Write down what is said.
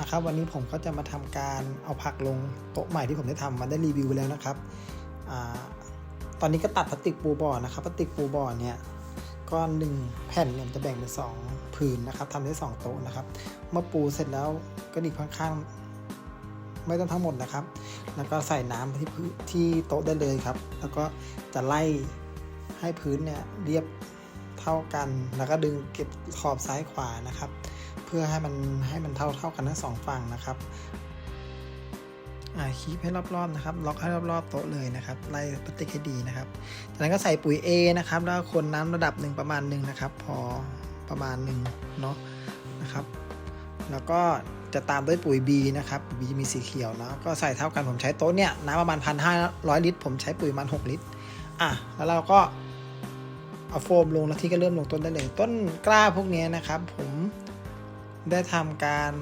นะครับวันนี้ผมก็จะมาทำการเอาผักลงโต๊ะใหม่ที่ผมได้ทำมาได้รีวิวไปแล้วนะครับอตอนนี้ก็ตัดพลาสติกปูบอร์ดนะครับพลาสติกปูบอร์ดเนี่ยก้อนหนึ่งแผ่นเนี่ยจะแบ่งเป็นสองผืนนะครับทำได้สองโต๊ะนะครับ เมื่อปูเสร็จแล้วก็ดีกข้างๆ ไม่ต้องทั้งหมดนะครับ แล้วก็ใส่น้ำที่พื้นที่โต๊ะได้เลยครับ แล้วก็จะไล่ให้พื้นเนี่ยเรียบ ท่ากัน แล้วก็ดึงเก็บขอบซ้ายขวานะครับ เพื่อให้มันให้มันเท่าเท่ากันทั้งสองฝั่งนะครับอ่าคีบให้รอบๆนะครับ ล็อกให้รอบๆโต๊ะเลยนะครับ ไล่พลาสติกให้ดีนะครับ จากนั้นก็ใส่ปุ๋ย A นะครับ แล้วคนน้ำระดับหนึ่งประมาณหนึ่งนะครับ พอประมาณหนึ่งเนาะนะครับ แล้วก็จะตามด้วยปุ๋ย B นะครับ B จะมีสีเขียวนะก็ใส่เท่ากันผมใช้โต๊ะเนี่ยน้ำประมาณพันห้าร้อยลิตร ผมใช้ปุ๋ยประมันหกลิตรอะแล้วเราก็ เอาโฟมลงแล้วที่ก็เริ่มลงต้นได้เลย ต้นกล้าพวกนี้นะครับ ผมได้ทำการ